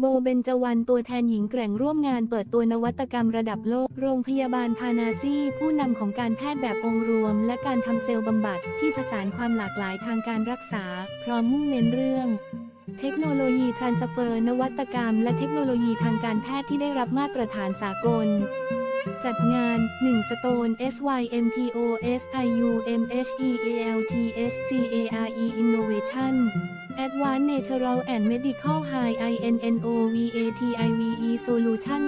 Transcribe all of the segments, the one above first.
โบเบนจวรรณตัวแทนหญิงแกร่งร่วมงานเปิดตัวนวัตกรรมระดับโลก โรงพยาบาลพานาซี ผู้นำของการแพทย์แบบองค์รวม และการทำเซลล์บำบัดที่ผสานความหลากหลายทางการรักษา พร้อมมุ่งเน้นเรื่องเทคโนโลยีทรานสเฟอร์ นวัตกรรม และเทคโนโลยีทางการแพทย์ที่ได้รับมาตรฐานสากล จัดงาน 1 Stone SYMPO SIUMHEALTH CARE Innovation Advanced Natural and Medical High INNOVATIVE Solution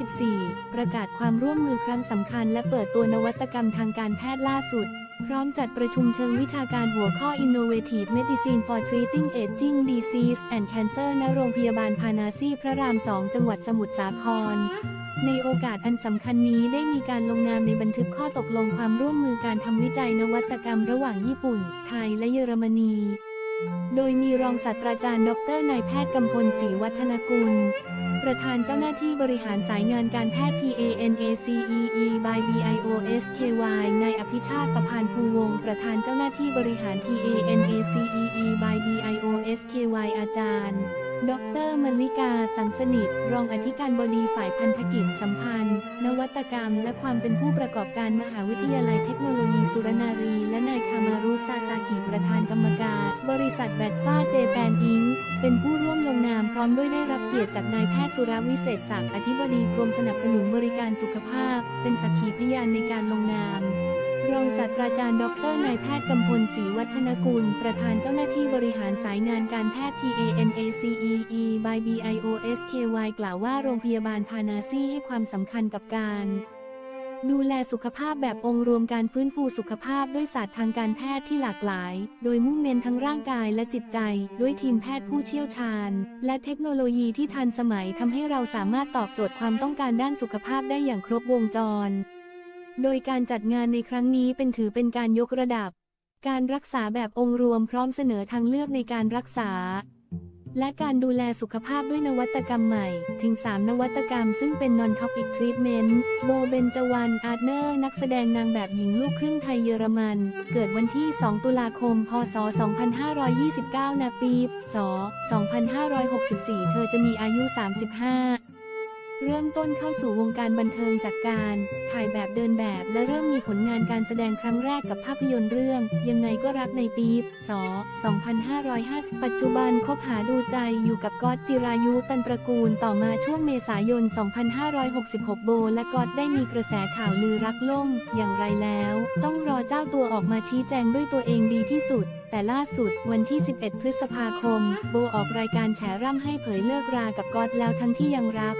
2024 ประกาศความร่วมมือครั้งสำคัญและเปิดตัวนวัตกรรมทางการแพทย์ล่าสุดพร้อมจัดประชุมเชิงวิชาการหัวข้อ Innovative Medicine for Treating Aging Disease and Cancer ณ โรงพยาบาลพานาซีพระราม 2 จังหวัดสมุทรสาคร ในโอกาสอันสำคัญนี้ได้มีการลงนามในบันทึกข้อตกลงความร่วมมือการทำวิจัยนวัตกรรมระหว่างญี่ปุ่น ไทยและเยอรมนี โดยมีรองศาสตราจารย์ดรนายแพทย์กำพลศรีวัฒนกุล ประธานเจ้าหน้าที่บริหารสายงานการแพทย์ PANACEE by BIOSKY นายอภิชาติประพานภูวงศ์ประธานเจ้าหน้าที่บริหาร PANACEE by BIOSKY อาจารย์ ดรมลิกา สังสนิท รองอธิการบดีฝ่ายพันธกิจสัมพันธ์ นวัตกรรม และความเป็นผู้ประกอบการมหาวิทยาลัยเทคโนโลยีสุรนารี และนายคามารุซาซากิประธานกรรมการ บริษัทแบตฟ้าเจแปนอิงเป็นผู้ร่วมลงนามพร้อมด้วยได้รับเกียรติจากนายแพทย์สุรวิเศษศักดิ์อธิบดีกรมสนับสนุนบริการสุขภาพ เป็นสักขีพยานในการลงนาม ศาสตราจารย์ดรนายแพทย์กำพลศรีวัฒนกุล ประธานเจ้าหน้าที่บริหารสายงานการแพทย์ PANACEE by BIOSKY กล่าวว่าโรงพยาบาลพานาซีให้ความสำคัญกับการ ดูแลสุขภาพแบบองค์รวมการฟื้นฟูสุขภาพด้วยศาสตร์ทางการแพทย์ที่หลากหลาย โดยมุ่งเน้นทั้งร่างกายและจิตใจ ด้วยทีมแพทย์ผู้เชี่ยวชาญ และเทคโนโลยีที่ทันสมัยทำให้เราสามารถตอบโจทย์ความต้องการด้านสุขภาพได้อย่างครบวงจร โดยการจัดงานในครั้งนี้เป็นถือเป็นการยกระดับ การรักษาแบบองค์รวมพร้อมเสนอทางเลือกในการรักษา และการดูแลสุขภาพด้วยนวัตกรรมใหม่ ถึง 3 นวัตกรรมซึ่งเป็น Non-Toxic Treatment โบเบนจวรรณอาร์เนอร์ นักแสดงนางแบบหญิงลูกครึ่งไทยเยอรมัน เกิดวันที่ 2 ตุลาคม พศ 2529ณปี ศ 2564 เธอจะมีอายุ 35 เริ่มต้นเข้าสู่วงการบันเทิงจากการถ่ายแบบเดินแบบและเริ่มมีผลงานการแสดงครั้งแรกกับภาพยนตร์เรื่อง ยังไงก็รักในปีศ2550 ปัจจุบันคบหาดูใจอยู่กับก๊อตจิรายุตันตระกูลต่อมาช่วงเมษายน 2566 โบและก๊อตได้มีกระแสข่าวลือรักล่ม อย่างไรแล้ว ต้องรอเจ้าตัวออกมาชี้แจงด้วยตัวเองดีที่สุดแต่ล่าสุดวันที่ 11 พฤษภาคม โบออกรายการแฉร่ำให้เผยเลิกรากับก๊อตแล้วทั้งที่ยังรัก